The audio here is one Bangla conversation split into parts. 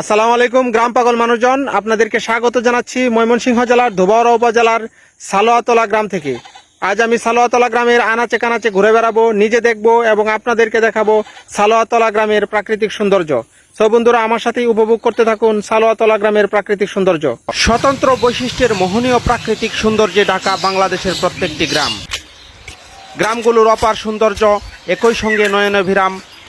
আসসালামু আলাইকুম, গ্রাম পাগল মানুষজন। আপনাদেরকে স্বাগত জানাচ্ছি ময়মনসিংহ জেলার ধোবাউড়া উপজেলার সালোয়াতলা গ্রাম থেকে। আজ আমি সালোয়াতলা গ্রামের আনাচে কানাচে ঘুরে বেড়াবো, নিজে দেখব এবং আপনাদেরকে দেখাবো সালোয়াতলা গ্রামের প্রাকৃতিক সৌন্দর্য। সব বন্ধুরা, আমার সাথেই উপভোগ করতে থাকুন সালোয়াতলা গ্রামের প্রাকৃতিক সৌন্দর্য। স্বতন্ত্র বৈশিষ্ট্যের মোহনীয় প্রাকৃতিক সৌন্দর্যে ঢাকা বাংলাদেশের প্রত্যেকটি গ্রাম। গ্রামগুলোর অপার সৌন্দর্য একই সঙ্গে নয়নভিরাম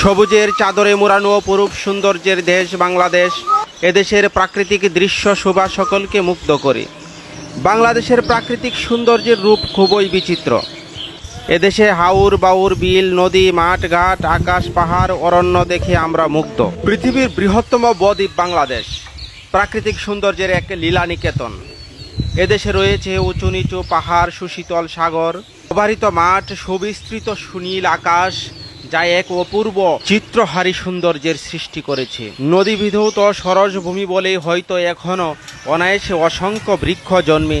সবুজের চাদরে মোড়ানো অপরূপ সৌন্দর্যের দেশ বাংলাদেশ, এদেশের প্রাকৃতিক দৃশ্য শোভা সকলকে মুগ্ধ করে। বাংলাদেশের প্রাকৃতিক সৌন্দর্যের রূপ খুবই বিচিত্র। এদেশে হাউর বাউর, বিল, নদী, মাঠ, ঘাট, আকাশ, পাহাড়, অরণ্য দেখে আমরা মুগ্ধ। পৃথিবীর বৃহত্তম বদ্বীপ বাংলাদেশ, প্রাকৃতিক সৌন্দর্যের এক লীলা নিকেতন এদেশে রয়েছে উঁচু নিচু পাহাড়, সুশীতল সাগর অবারিত মাঠ, সুবিস্তৃত সুনীল আকাশ যা এক অপূর্ব চিত্রহারী সৌন্দর্যের সৃষ্টি করেছে। নদী বিধৌত সরস ভূমি বলে হয়তো এখনও অনায়াসে অসংখ্য বৃক্ষ জন্মে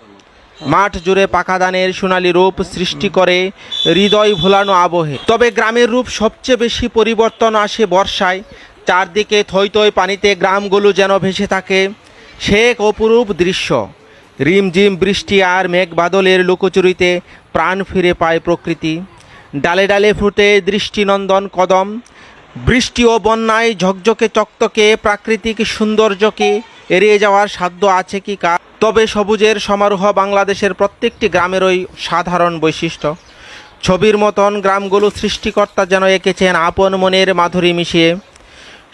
মাঠ জুড়ে পাকা ধানের সোনালি রূপ সৃষ্টি করে, হৃদয় ভোলানো আবহে। তবে গ্রামের রূপ সবচেয়ে বেশি পরিবর্তন আসে বর্ষায়। চারদিকে থই থই পানিতে গ্রামগুলো যেন ভেসে থাকে। সে এক অপরূপ দৃশ্য। রিমঝিম বৃষ্টি আর মেঘ বাদলের লুকোচুরিতে প্রাণ ফিরে পায় প্রকৃতি। ডালে ডালে ফুটে দৃষ্টিনন্দন কদম। বৃষ্টি ও বন্যায় ঝকঝকে চকচকে প্রাকৃতিক সৌন্দর্যকে এড়িয়ে যাওয়ার সাধ্য আছে কি কা তবে সবুজের সমারোহ বাংলাদেশের প্রত্যেকটি গ্রামেরই সাধারণ বৈশিষ্ট্য। ছবির মতন গ্রামগুলো সৃষ্টিকর্তা যেন এঁকেছেন আপন মনের মাধুরী মিশিয়ে।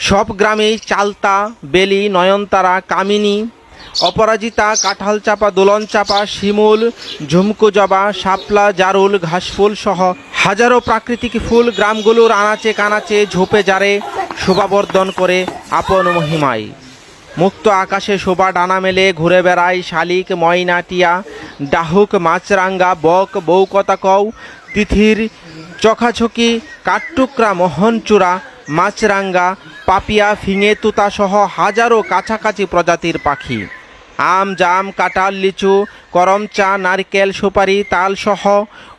সব গ্রামেই চালতা, বেলি, নয়নতারা, কামিনী, অপরাজিতা কাঁঠাল চাপা দোলন চাপা শিমুল ঝুমকু জবা শাপলা, জারুল, ঘাসফুল সহ হাজারো প্রাকৃতিক ফুল গ্রামগুলোর আনাচে কানাচে ঝোপে জারে শোভাবর্ধন করে আপন মহিমায়। মুক্ত আকাশে শোভা ডানা মেলে, ঘুরে বেড়ায় শালিক, ময়নাটিয়া, ডাহুক, মাছরাঙ্গা, বক বৌকতা কও তিথির, চখাচকি কাঠটুকরা মোহনচূড়া, মাছরাঙ্গা, পাপিয়া, ফিঙে তুতা সহ হাজারো কাছাকাছি প্রজাতির পাখি। আম, জাম, কাঁঠাল, লিচু, করমচা, নারকেল, সুপারি, তাল সহ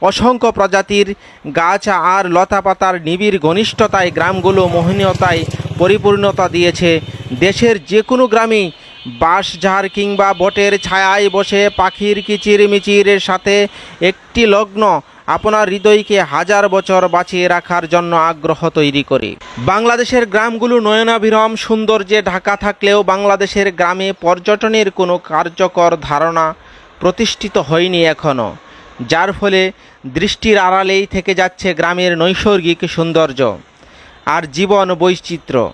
অসংখ্য প্রজাতির গাছ আর লতাপাতার নিবিড় ঘনিষ্ঠতায় গ্রামগুলো মোহনীয়তায় পরিপূর্ণতা দিয়েছে। দেশের যে কোনো গ্রামে বাঁশঝাড় কিংবা বটের ছায়ায় বসে পাখির কিচির মিচিরের সাথে একটি লগ্ন আপনার হৃদয়কে হাজার বছর বাঁচিয়ে রাখার জন্য আগ্রহ তৈরি করে। বাংলাদেশের গ্রামগুলো নয়নাভিরম, সৌন্দর্যে ঢাকা থাকলেও বাংলাদেশের গ্রামে পর্যটনের কোনো কার্যকর ধারণা প্রতিষ্ঠিত হয়নি এখনও যার ফলে দৃষ্টির আড়ালেই থেকে যাচ্ছে গ্রামের নৈসর্গিক সৌন্দর্য। আর জীবন বৈচিত্র্য।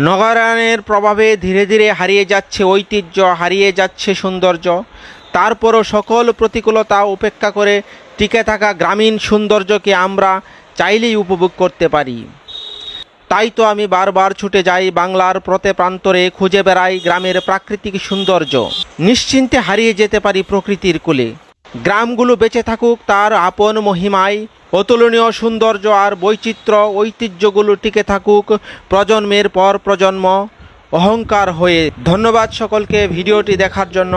নগরায়নের প্রভাবে ধীরে ধীরে হারিয়ে যাচ্ছে ঐতিহ্য, হারিয়ে যাচ্ছে সৌন্দর্য। তারপরও সকল প্রতিকূলতা উপেক্ষা করে টিকে থাকা গ্রামীণ সৌন্দর্যকে আমরা চাইলেই উপভোগ করতে পারি। তাই তো আমি বারবার ছুটে যাই বাংলার প্রতে প্রান্তরে খুঁজে বেড়াই গ্রামের প্রাকৃতিক সৌন্দর্য। নিশ্চিন্তে হারিয়ে যেতে পারি প্রকৃতির কোলে। গ্রামগুলো বেঁচে থাকুক তার আপন মহিমায়, অতুলনীয় সৌন্দর্য আর বৈচিত্র্য ঐতিহ্যগুলো টিকে থাকুক প্রজন্মের পর প্রজন্ম। অহংকার হয়ে ধন্যবাদ সকলকে ভিডিওটি দেখার জন্য।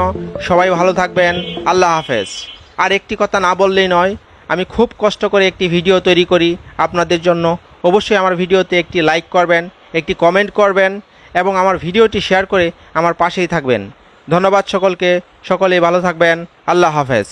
সবাই ভালো থাকবেন। আল্লাহ হাফেজ। আর একটি কথা না বললেই নয়, আমি খুব কষ্ট করে একটি ভিডিও তৈরি করি আপনাদের জন্য। অবশ্যই আমার ভিডিওতে একটি লাইক করবেন, একটি কমেন্ট করবেন এবং আমার ভিডিওটি শেয়ার করে আমার পাশেই থাকবেন। ধন্যবাদ সকলকে। সকলেই ভালো থাকবেন। আল্লাহ হাফেজ।